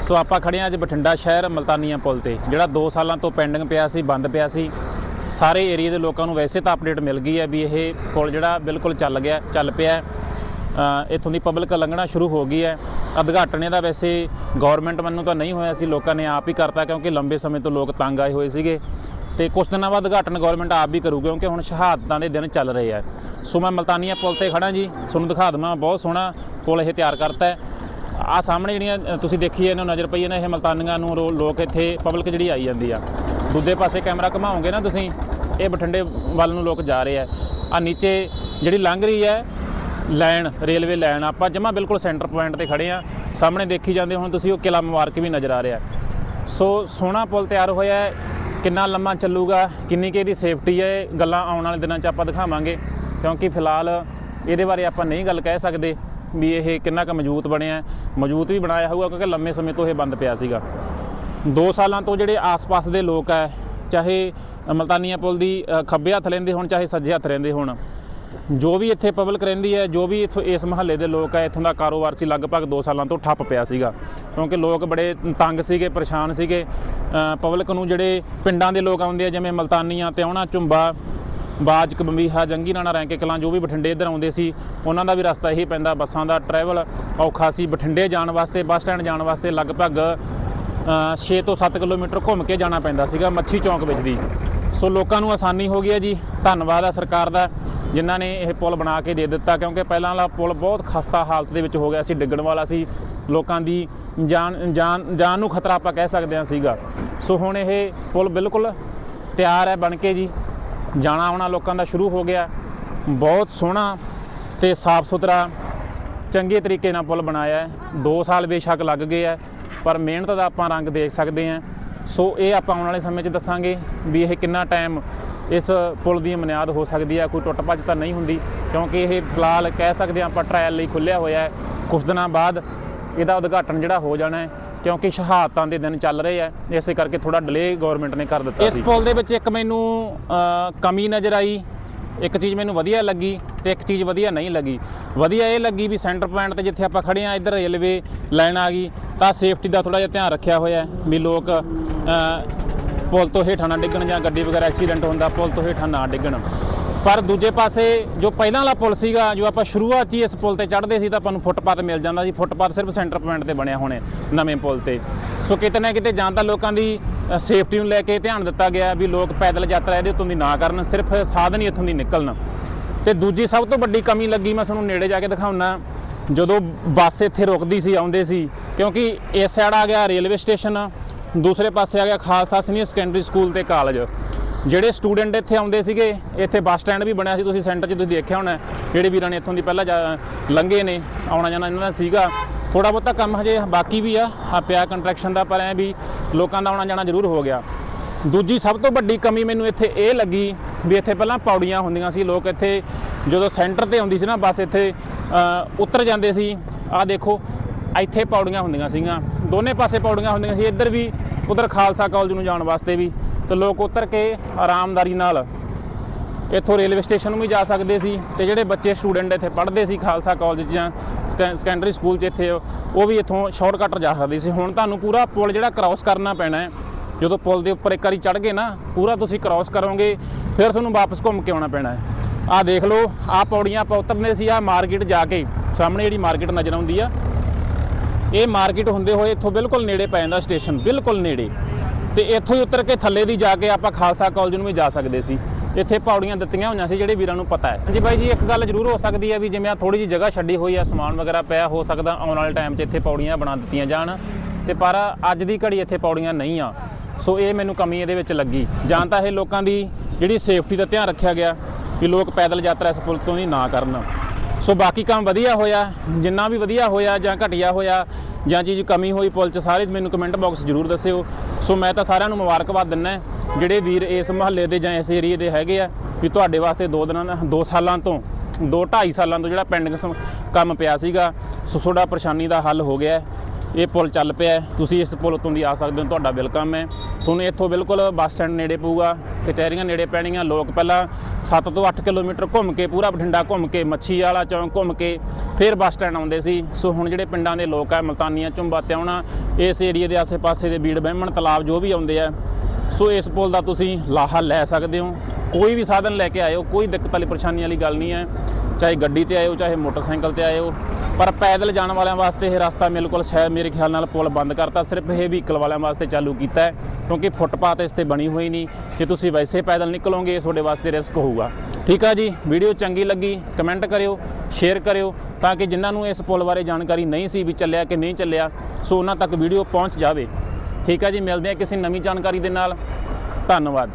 ਸੋ ਆਪਾਂ ਖੜੇ ਹਾਂ ਅੱਜ ਬਠਿੰਡਾ ਸ਼ਹਿਰ ਮਲਤਾਨੀਆਂ ਪੁਲ ਤੇ, ਜਿਹੜਾ 2 ਸਾਲਾਂ ਤੋਂ ਪੈਂਡਿੰਗ ਪਿਆ ਸੀ, ਬੰਦ ਪਿਆ ਸੀ। ਸਾਰੇ ਏਰੀਆ ਦੇ ਲੋਕਾਂ ਨੂੰ ਵੈਸੇ ਤਾਂ ਅਪਡੇਟ ਮਿਲ ਗਈ ਹੈ ਵੀ ਇਹ ਪੁਲ ਜਿਹੜਾ ਬਿਲਕੁਲ ਚੱਲ ਗਿਆ, ਚੱਲ ਪਿਆ ਹੈ। ਇੱਥੋਂ ਦੀ ਪਬਲਿਕ ਲੰਘਣਾ ਸ਼ੁਰੂ ਹੋ ਗਈ ਹੈ। ਉਦਘਾਟਨ ਦਾ ਵੈਸੇ ਗਵਰਨਮੈਂਟ ਵੱਲੋਂ ਤਾਂ ਨਹੀਂ ਹੋਇਆ ਸੀ, ਲੋਕਾਂ ਨੇ ਆਪ ਹੀ ਕਰਤਾ ਕਿਉਂਕਿ ਲੰਬੇ ਸਮੇਂ ਤੋਂ ਲੋਕ ਤੰਗ ਆਏ ਹੋਏ ਸੀਗੇ। ਤੇ ਕੁਝ ਦਿਨਾਂ ਬਾਅਦ ਉਦਘਾਟਨ ਗਵਰਨਮੈਂਟ ਆਪ ਵੀ ਕਰੂ ਕਿਉਂਕਿ ਹੁਣ ਸ਼ਹਾਦਤਾਂ ਦੇ ਦਿਨ ਚੱਲ ਰਹੇ ਆ। ਸੋ ਮੈਂ ਮਲਤਾਨੀਆ ਪੁਲ ਤੇ ਖੜਾ ਜੀ, ਤੁਹਾਨੂੰ ਦਿਖਾ ਦਵਾਂ, ਬਹੁਤ ਸੋਹਣਾ ਪੁਲ ਇਹ ਤਿਆਰ ਕਰਤਾ ਹੈ। ਆ ਸਾਹਮਣੇ ਜਿਹੜੀਆਂ ਤੁਸੀਂ ਦੇਖੀ ਇਹਨੂੰ ਨਜ਼ਰ ਪਈ ਹੈ ਨਾ ਇਹ ਮਲਤਾਨੀਆਂ ਨੂੰ, ਰੋ- ਲੋਕ ਇੱਥੇ ਪਬਲਿਕ ਜਿਹੜੀ ਆਈ ਜਾਂਦੀ ਆ। ਦੂਜੇ ਪਾਸੇ ਕੈਮਰਾ ਘਮਾਓਗੇ ਨਾ ਤੁਸੀਂ, ਇਹ ਬਠਿੰਡੇ ਵੱਲ ਨੂੰ ਲੋਕ ਜਾ ਰਹੇ ਆ। ਆ ਨੀਚੇ ਜਿਹੜੀ ਲੰਘ ਰਹੀ ਹੈ ਲਾਈਨ ਰੇਲਵੇ ਲਾਈਨ ਆਪਾਂ ਜਮਾ ਬਿਲਕੁਲ ਸੈਂਟਰ ਪੁਆਇੰਟ ਤੇ ਖੜੇ ਆ। ਸਾਹਮਣੇ ਦੇਖੀ ਜਾਂਦੇ ਹੁਣ ਤੁਸੀਂ, ਉਹ ਕਿਲਾ ਮੁਬਾਰਕ ਵੀ ਨਜ਼ਰ ਆ ਰਿਹਾ। ਸੋ ਸੋਹਣਾ ਪੁਲ ਤਿਆਰ ਹੋਇਆ ਹੈ, ਕਿੰਨਾ ਲੰਮਾ ਚੱਲੂਗਾ, ਕਿੰਨੀ ਕਿ ਇਹਦੀ ਸੇਫਟੀ ਹੈ, ਇਹ ਗੱਲਾਂ ਆਉਣ ਵਾਲੇ ਦਿਨਾਂ 'ਚ ਆਪਾਂ ਦਿਖਾਵਾਂਗੇ। ਕਿਉਂਕਿ ਫਿਲਹਾਲ ਇਹਦੇ ਬਾਰੇ ਆਪਾਂ ਨਹੀਂ ਗੱਲ ਕਹਿ ਸਕਦੇ। ਵੀ ਇਹ ਕਿੰਨਾ ਕੁ ਮਜ਼ਬੂਤ ਬਣਿਆ ਮਜ਼ਬੂਤ ਵੀ ਬਣਾਇਆ ਹੋਊਗਾ ਕਿਉਂਕਿ ਲੰਮੇ ਸਮੇਂ ਤੋਂ ਇਹ ਬੰਦ ਪਿਆ ਸੀਗਾ। 2 ਸਾਲਾਂ ਤੋਂ ਜਿਹੜੇ ਆਸ-ਪਾਸ ਦੇ ਲੋਕ ਹੈ, ਚਾਹੇ ਮਲਤਾਨੀਆ ਪੁਲ ਦੀ ਖੱਬੇ ਹੱਥ ਲੈਂਦੇ ਹੋਣ, ਚਾਹੇ ਸੱਜੇ ਹੱਥ ਰਹਿੰਦੇ ਹੋਣ, ਜੋ ਵੀ ਇੱਥੇ ਪਬਲਿਕ ਰਹਿੰਦੀ ਹੈ, ਜੋ ਵੀ ਇੱਥੋਂ ਇਸ ਮਹੱਲੇ ਦੇ ਲੋਕ ਹੈ, ਇੱਥੋਂ ਦਾ ਕਾਰੋਬਾਰ ਸੀ ਲਗਭਗ 2 ਸਾਲਾਂ ਤੋਂ ਠੱਪ ਪਿਆ ਸੀਗਾ। ਕਿਉਂਕਿ ਲੋਕ ਬੜੇ ਤੰਗ ਸੀਗੇ, ਪਰੇਸ਼ਾਨ ਸੀਗੇ। ਪਬਲਿਕ ਨੂੰ ਜਿਹੜੇ ਪਿੰਡਾਂ ਦੇ ਲੋਕ ਆਉਂਦੇ ਆ, ਜਿਵੇਂ ਮਲਤਾਨੀਆਂ ਤੇ ਆਉਣਾ ਝੁੰਬਾ ਬਾਜਕ ਬੰਬੀਹਾ ਜੰਗੀ ਨਾਣਾ ਰੈਂਕੇ ਕਲਾਂ ਜੋ ਵੀ ਬਠਿੰਡੇ ਇੱਧਰ ਆਉਂਦੇ ਸੀ, ਉਹਨਾਂ ਦਾ ਵੀ ਰਸਤਾ ਇਹੀ ਪੈਂਦਾ ਬੱਸਾਂ ਦਾ ਟਰੈਵਲ ਔਖਾ ਸੀ। ਬਠਿੰਡੇ ਜਾਣ ਵਾਸਤੇ, ਬੱਸ ਸਟੈਂਡ ਜਾਣ ਵਾਸਤੇ ਲਗਭਗ 6 ਤੋਂ 7 ਕਿਲੋਮੀਟਰ ਘੁੰਮ ਕੇ ਜਾਣਾ ਪੈਂਦਾ ਸੀਗਾ ਮੱਛੀ ਚੌਂਕ ਵਿੱਚ ਦੀ ਸੋ ਲੋਕਾਂ ਨੂੰ ਆਸਾਨੀ ਹੋ ਗਈ ਹੈ ਜੀ। ਧੰਨਵਾਦ ਹੈ ਸਰਕਾਰ ਦਾ, ਜਿਨ੍ਹਾਂ ਨੇ ਇਹ ਪੁਲ ਬਣਾ ਕੇ ਦੇ ਦਿੱਤਾ, ਕਿਉਂਕਿ ਪਹਿਲਾਂ ਵਾਲਾ ਪੁਲ ਬਹੁਤ ਖਸਤਾ ਹਾਲਤ ਦੇ ਵਿੱਚ ਹੋ ਗਿਆ ਸੀ, ਡਿੱਗਣ ਵਾਲਾ ਸੀ। ਲੋਕਾਂ ਦੀ ਜਾਨ ਜਾਨ ਜਾਨ ਨੂੰ ਖਤਰਾ ਆਪਾਂ ਕਹਿ ਸਕਦੇ ਹਾਂ ਸੀਗਾ। ਸੋ ਹੁਣ ਇਹ ਪੁਲ ਬਿਲਕੁਲ ਤਿਆਰ ਹੈ ਬਣ ਕੇ ਜੀ। ਜਾਣਾ ਆਉਣਾ ਲੋਕਾਂ ਦਾ ਸ਼ੁਰੂ ਹੋ ਗਿਆ। ਬਹੁਤ ਸੋਹਣਾ ਤੇ ਸਾਫ਼ ਸੁਥਰਾ, ਚੰਗੇ ਤਰੀਕੇ ਨਾਲ ਪੁਲ ਬਣਾਇਆ ਹੈ। 2 ਸਾਲ ਬੇਸ਼ੱਕ ਲੱਗ ਗਏ ਹੈ, ਪਰ ਮਿਹਨਤ ਦਾ ਆਪਾਂ ਰੰਗ ਦੇਖ ਸਕਦੇ ਹਾਂ। ਸੋ ਇਹ ਆਪਾਂ ਆਉਣ ਵਾਲੇ ਸਮੇਂ 'ਚ ਦੱਸਾਂਗੇ ਵੀ ਇਹ ਕਿੰਨਾ ਟਾਈਮ ਇਸ ਪੁਲ ਦੀ ਬੁਨਿਆਦ ਹੋ ਸਕਦੀ ਹੈ। ਕੋਈ ਟੁੱਟ ਭੱਜ ਤਾਂ ਨਹੀਂ ਹੁੰਦੀ, ਕਿਉਂਕਿ ਇਹ ਫਿਲਹਾਲ ਕਹਿ ਸਕਦੇ ਹਾਂ ਆਪਾਂ ਟ੍ਰਾਇਲ ਲਈ ਖੁੱਲਿਆ ਹੋਇਆ ਹੈ। ਕੁਝ ਦਿਨਾਂ ਬਾਅਦ ਇਹਦਾ ਉਦਘਾਟਨ ਜਿਹੜਾ ਹੋ ਜਾਣਾ ਹੈ। ਕਿਉਂਕਿ ਸ਼ਹਾਦਤਾਂ ਦੇ ਦਿਨ ਚੱਲ ਰਹੇ ਆ ਇਸੇ ਕਰਕੇ ਥੋੜਾ ਡਿਲੇ ਗਵਰਨਮੈਂਟ ਨੇ ਕਰ ਦਿੱਤਾ ਸੀ। ਇਸ ਪੁਲ ਦੇ ਵਿੱਚ ਇੱਕ ਮੈਨੂੰ ਕਮੀ ਨਜ਼ਰ ਆਈ ਇੱਕ ਚੀਜ਼ ਮੈਨੂੰ ਵਧੀਆ ਲੱਗੀ ਤੇ ਇੱਕ ਚੀਜ਼ ਵਧੀਆ ਨਹੀਂ ਲੱਗੀ। ਵਧੀਆ ਇਹ ਲੱਗੀ ਵੀ ਸੈਂਟਰ ਪੁਆਇੰਟ ਤੇ ਜਿੱਥੇ ਆਪਾਂ ਖੜੇ ਆ ਇੱਧਰ ਰੇਲਵੇ ਲਾਈਨ ਆ ਗਈ ਤਾਂ ਸੇਫਟੀ ਦਾ ਥੋੜਾ ਜਿਹਾ ਧਿਆਨ ਰੱਖਿਆ ਹੋਇਆ ਵੀ ਲੋਕ ਪੁਲ ਤੋਂ ਹੇਠਾਂ ਨਾ ਡਿੱਗਣ ਜਾਂ ਗੱਡੀ ਵਗੈਰਾ ਐਕਸੀਡੈਂਟ ਹੁੰਦਾ ਪੁਲ ਤੋਂ ਹੇਠਾਂ ਨਾ ਡਿੱਗਣ। ਪਰ ਦੂਜੇ ਪਾਸੇ ਜੋ ਪਹਿਲਾਂ ਵਾਲਾ ਪੁਲ ਸੀਗਾ, ਜੋ ਆਪਾਂ ਸ਼ੁਰੂਆਤ 'ਚ ਹੀ ਇਸ ਪੁਲ ਤੇ ਚੜ੍ਹਦੇ ਸੀ, ਤਾਂ ਆਪਾਂ ਨੂੰ ਫੁੱਟਪਾਥ ਮਿਲ ਜਾਂਦਾ ਸੀ। ਫੁੱਟਪਾਥ ਸਿਰਫ ਸੈਂਟਰ ਪੁਆਇੰਟ ਤੇ ਬਣਿਆ ਹੋਣੇ ਨਵੇਂ ਪੁਲ ਤੇ। ਸੋ ਕਿਤੇ ਨਾ ਕਿਤੇ ਜਾਂ ਤਾਂ ਲੋਕਾਂ ਦੀ ਸੇਫਟੀ ਨੂੰ ਲੈ ਕੇ ਧਿਆਨ ਦਿੱਤਾ ਗਿਆ ਵੀ ਲੋਕ ਪੈਦਲ ਯਾਤਰਾ ਇਹਦੇ ਉੱਤੋਂ ਦੀ ਨਾ ਕਰਨ, ਸਿਰਫ ਸਾਧਨ ਹੀ ਇੱਥੋਂ ਦੀ ਨਿਕਲਣ। ਤੇ ਦੂਜੀ ਸਭ ਤੋਂ ਵੱਡੀ ਕਮੀ ਲੱਗੀ, ਮੈਂ ਤੁਹਾਨੂੰ ਨੇੜੇ ਜਾ ਕੇ ਦਿਖਾਉਣਾ ਜਦੋਂ ਬੱਸ ਇੱਥੇ ਰੁਕਦੀ ਸੀ, ਆਉਂਦੇ ਸੀ, ਕਿਉਂਕਿ ਇਸ ਸਾਈਡ ਆ ਗਿਆ ਰੇਲਵੇ ਸਟੇਸ਼ਨ, ਦੂਸਰੇ ਪਾਸੇ ਆ ਗਿਆ ਖਾਲਸਾ ਸੀਨੀਅਰ ਸੈਕੰਡਰੀ ਸਕੂਲ ਤੇ ਕਾਲਜ ਜਿਹੜੇ ਸਟੂਡੈਂਟ ਇੱਥੇ ਆਉਂਦੇ ਸੀਗੇ, ਇੱਥੇ ਬੱਸ ਸਟੈਂਡ ਵੀ ਬਣਿਆ ਸੀ, ਤੁਸੀਂ ਸੈਂਟਰ 'ਚ ਤੁਸੀਂ ਦੇਖਿਆ ਹੋਣਾ, ਜਿਹੜੇ ਵੀਰਾਂ ਨੇ ਇੱਥੋਂ ਦੀ ਪਹਿਲਾਂ ਜਾ- ਲੰਘੇ ਨੇ, ਆਉਣਾ ਜਾਣਾ ਇਹਨਾਂ ਦਾ ਸੀਗਾ। ਥੋੜਾ ਬਹੁਤਾ ਕੰਮ ਹਜੇ ਬਾਕੀ ਵੀ ਆ ਆ ਪਿਆ ਕੰਟਰੈਕਸ਼ਨ ਦਾ, ਪਰ ਐ ਵੀ ਲੋਕਾਂ ਦਾ ਆਉਣਾ ਜਾਣਾ ਜ਼ਰੂਰ ਹੋ ਗਿਆ। ਦੂਜੀ ਸਭ ਤੋਂ ਵੱਡੀ ਕਮੀ ਮੈਨੂੰ ਇੱਥੇ ਇਹ ਲੱਗੀ ਵੀ ਇੱਥੇ ਪਹਿਲਾਂ ਪੌੜੀਆਂ ਹੁੰਦੀਆਂ ਸੀ, ਲੋਕ ਇੱਥੇ ਜਦੋਂ ਸੈਂਟਰ ਤੇ ਆਉਂਦੀ ਸੀ ਨਾ ਬੱਸ ਇੱਥੇ ਉਤਰ ਜਾਂਦੇ ਸੀ, ਆਹ ਦੇਖੋ, ਇੱਥੇ ਪੌੜੀਆਂ ਹੁੰਦੀਆਂ ਸੀਗੀਆਂ। ਦੋਨੇ ਪਾਸੇ ਪੌੜੀਆਂ ਹੁੰਦੀਆਂ ਸੀ, ਇੱਧਰ ਵੀ ਉਧਰ ਖਾਲਸਾ ਕਾਲਜ ਨੂੰ ਜਾਣ ਵਾਸਤੇ ਵੀ। ਤੇ ਲੋਕ ਉਤਰ ਕੇ ਆਰਾਮਦਾਰੀ ਨਾਲ ਇੱਥੋਂ ਰੇਲਵੇ ਸਟੇਸ਼ਨ ਨੂੰ ਵੀ ਜਾ ਸਕਦੇ ਸੀ ਤੇ ਜਿਹੜੇ ਬੱਚੇ ਸਟੂਡੈਂਟ ਇੱਥੇ ਪੜ੍ਹਦੇ ਸੀ ਖਾਲਸਾ ਕਾਲਜ 'ਚ ਜਾਂ ਸੈਕੰ- ਸੈਕੰਡਰੀ ਸਕੂਲ 'ਚ ਇੱਥੇ, ਉਹ ਵੀ ਇੱਥੋਂ ਸ਼ਾਰਟਕਟ ਜਾ ਸਕਦੇ ਸੀ। ਹੁਣ ਤੁਹਾਨੂੰ ਪੂਰਾ ਪੁਲ ਜਿਹੜਾ ਕ੍ਰਾਸ ਕਰਨਾ ਪੈਣਾ ਹੈ, ਜਦੋਂ ਪੁਲ ਦੇ ਉੱਪਰ ਇੱਕ ਵਾਰੀ ਚੜ੍ਹ ਗਏ ਨਾ, ਪੂਰਾ ਤੁਸੀਂ ਕ੍ਰਾਸ ਕਰੋਗੇ, ਫਿਰ ਤੁਹਾਨੂੰ ਵਾਪਸ ਘੁੰਮ ਕੇ ਆਉਣਾ ਪੈਣਾ ਹੈ। ਆਹ ਦੇਖ ਲਓ ਆਹ ਪੌੜੀਆਂ ਆਪਾਂ ਉਤਰਨੇ ਸੀ ਆਹ ਮਾਰਕੀਟ ਜਾ ਕੇ, ਸਾਹਮਣੇ ਜਿਹੜੀ ਮਾਰਕੀਟ ਨਜ਼ਰ ਆਉਂਦੀ ਆ। ਇਹ ਮਾਰਕੀਟ ਹੁੰਦੇ ਹੋਏ ਇੱਥੋਂ ਬਿਲਕੁਲ ਨੇੜੇ ਪੈ ਜਾਂਦਾ ਸਟੇਸ਼ਨ, ਬਿਲਕੁਲ ਨੇੜੇ। ਤੇ ਇੱਥੋਂ ਹੀ ਉਤਰ ਕੇ ਥੱਲੇ ਦੀ ਜਾ ਕੇ ਆਪਾਂ ਖਾਲਸਾ ਕਾਲਜ ਨੂੰ ਵੀ ਜਾ ਸਕਦੇ ਸੀ। ਇੱਥੇ ਪੌੜੀਆਂ ਦਿੱਤੀਆਂ ਹੋਈਆਂ ਸੀ, ਜਿਹੜੇ ਵੀਰਾਂ ਨੂੰ ਪਤਾ ਹੈ। ਹਾਂਜੀ ਬਾਈ ਜੀ, ਇੱਕ ਗੱਲ ਜ਼ਰੂਰ ਹੋ ਸਕਦੀ ਹੈ ਵੀ ਜਿਵੇਂ ਆ ਥੋੜੀ ਜਿਹੀ ਜਗ੍ਹਾ ਛੱਡੀ ਹੋਈ ਆ ਸਮਾਨ ਵਗੈਰਾ ਪਿਆ, ਹੋ ਸਕਦਾ ਆਉਣ ਵਾਲੇ ਟਾਈਮ 'ਚ ਇੱਥੇ ਪੌੜੀਆਂ ਬਣਾ ਦਿੱਤੀਆਂ ਜਾਣ। ਤੇ ਪਰ ਅੱਜ ਦੀ ਘੜੀ ਇੱਥੇ ਪੌੜੀਆਂ ਨਹੀਂ ਆ। ਸੋ ਇਹ ਮੈਨੂੰ ਕਮੀ ਇਹਦੇ ਵਿੱਚ ਲੱਗੀ। ਜਾਂ ਤਾਂ ਇਹ ਲੋਕਾਂ ਦੀ ਜਿਹੜੀ ਸੇਫਟੀ ਦਾ ਧਿਆਨ ਰੱਖਿਆ ਗਿਆ ਵੀ ਲੋਕ ਪੈਦਲ ਯਾਤਰਾ ਇਸ ਪੁਲ ਤੋਂ ਹੀ ਨਾ ਕਰਨ। ਸੋ ਬਾਕੀ ਕੰਮ ਵਧੀਆ ਹੋਇਆ, ਜਿੰਨਾ ਵੀ ਵਧੀਆ ਹੋਇਆ ਜਾਂ ਘਟਿਆ ਹੋਇਆ ਜਾਂ ਚੀਜ਼ ਕਮੀ ਹੋਈ ਪੁਲ 'ਚ, ਸਾਰੇ ਮੈਨੂੰ ਕਮੈਂਟ ਬਾਕਸ ਜ਼ਰੂਰ ਦੱਸਿਓ। ਸੋ ਮੈਂ ਤਾਂ ਸਾਰਿਆਂ ਨੂੰ ਮੁਬਾਰਕਬਾਦ ਦਿੰਦਾ ਜਿਹੜੇ ਵੀਰ ਇਸ ਮਹੱਲੇ ਦੇ ਜਾਂ ਇਸ ਏਰੀਏ ਦੇ ਹੈਗੇ ਆ, ਵੀ ਤੁਹਾਡੇ ਵਾਸਤੇ ਦੋ ਦਿਨਾਂ ਦਾ 2 ਸਾਲਾਂ ਤੋਂ, ਦੋ 2.5 ਸਾਲਾਂ ਤੋਂ ਜਿਹੜਾ ਪੈਂਡਿੰਗ ਕੰਮ ਪਿਆ ਸੀਗਾ, ਸੋ ਤੁਹਾਡਾ ਪਰੇਸ਼ਾਨੀ ਦਾ ਹੱਲ ਹੋ ਗਿਆ ਇਹ ਪੁਲ ਚੱਲ ਪਿਆ ਤੁਸੀਂ ਇਸ ਪੁਲ ਤੋਂ ਦੀ ਆ ਸਕਦੇ ਹੋ, ਤੁਹਾਡਾ ਵੈਲਕਮ ਹੈ। ਤੁਹਾਨੂੰ ਇੱਥੋਂ ਬਿਲਕੁਲ ਬੱਸ ਸਟੈਂਡ ਨੇੜੇ ਪਊਗਾ, ਕਚਹਿਰੀਆਂ ਨੇੜੇ ਪੈਣੀਆਂ। ਲੋਕ ਪਹਿਲਾਂ 7 ਤੋਂ 8 ਕਿਲੋਮੀਟਰ ਘੁੰਮ ਕੇ, ਪੂਰਾ ਬਠਿੰਡਾ ਘੁੰਮ ਕੇ ਮੱਛੀ ਵਾਲਾ ਚੌਂਕ ਘੁੰਮ ਕੇ, ਫਿਰ ਬੱਸ ਸਟੈਂਡ ਆਉਂਦੇ ਸੀ। ਸੋ ਹੁਣ ਜਿਹੜੇ ਪਿੰਡਾਂ ਦੇ ਲੋਕ ਆ, ਮਲਤਾਨੀਆਂ, ਝੁੰਬਾ, ਤਿਉਣਾ, ਇਸ ਏਰੀਏ ਦੇ ਆਸੇ-ਪਾਸੇ ਦੇ ਬੀੜ, ਬਹਿਮਣ, ਤਲਾਬ ਜੋ ਵੀ ਆਉਂਦੇ ਆ, ਸੋ ਇਸ ਪੁਲ ਦਾ ਤੁਸੀਂ ਲਾਹਾ ਲੈ ਸਕਦੇ ਹੋ। ਕੋਈ ਵੀ ਸਾਧਨ ਲੈ ਕੇ ਆਇਓ, ਕੋਈ ਦਿੱਕਤ ਵਾਲੀ ਪਰੇਸ਼ਾਨੀ ਵਾਲੀ ਗੱਲ ਨਹੀਂ ਹੈ। ਚਾਹੇ ਗੱਡੀ ਤੇ ਆਇਓ, ਚਾਹੇ ਮੋਟਰਸਾਈਕਲ ਤੇ ਆਇਓ ਪਰ ਪੈਦਲ ਜਾਣ ਵਾਲਿਆਂ ਵਾਸਤੇ ਇਹ ਰਸਤਾ ਬਿਲਕੁਲ ਸ਼ਾਇਦ ਮੇਰੇ ਖਿਆਲ ਨਾਲ ਪੁਲ ਬੰਦ ਕਰਤਾ। ਸਿਰਫ ਇਹ ਵਹੀਕਲ ਵਾਲਿਆਂ ਵਾਸਤੇ ਚਾਲੂ ਕੀਤਾ ਹੈ, ਕਿਉਂਕਿ ਫੁੱਟਪਾਥ ਇਸ ਤੇ ਬਣੀ ਹੋਈ ਨਹੀਂ। ਜੇ ਤੁਸੀਂ ਵੈਸੇ ਪੈਦਲ ਨਿਕਲੋਗੇ, ਇਹ ਤੁਹਾਡੇ ਵਾਸਤੇ ਰਿਸਕ ਹੋਊਗਾ। ਠੀਕ ਆ ਜੀ? ਵੀਡੀਓ ਚੰਗੀ ਲੱਗੀ ਕਮੈਂਟ ਕਰਿਓ ਸ਼ੇਅਰ ਕਰਿਓ, ਤਾਂ ਕਿ ਜਿਨ੍ਹਾਂ ਨੂੰ ਇਸ ਪੁਲ ਬਾਰੇ ਜਾਣਕਾਰੀ ਨਹੀਂ ਸੀ ਵੀ ਚੱਲਿਆ ਕਿ ਨਹੀਂ ਚੱਲਿਆ, ਸੋ ਉਹਨਾਂ ਤੱਕ ਵੀਡੀਓ ਪਹੁੰਚ ਜਾਵੇ। ਠੀਕ ਆ ਜੀ? ਮਿਲਦੇ ਆ ਕਿਸੇ ਨਵੀਂ ਜਾਣਕਾਰੀ ਦੇ ਨਾਲ। ਧੰਨਵਾਦ।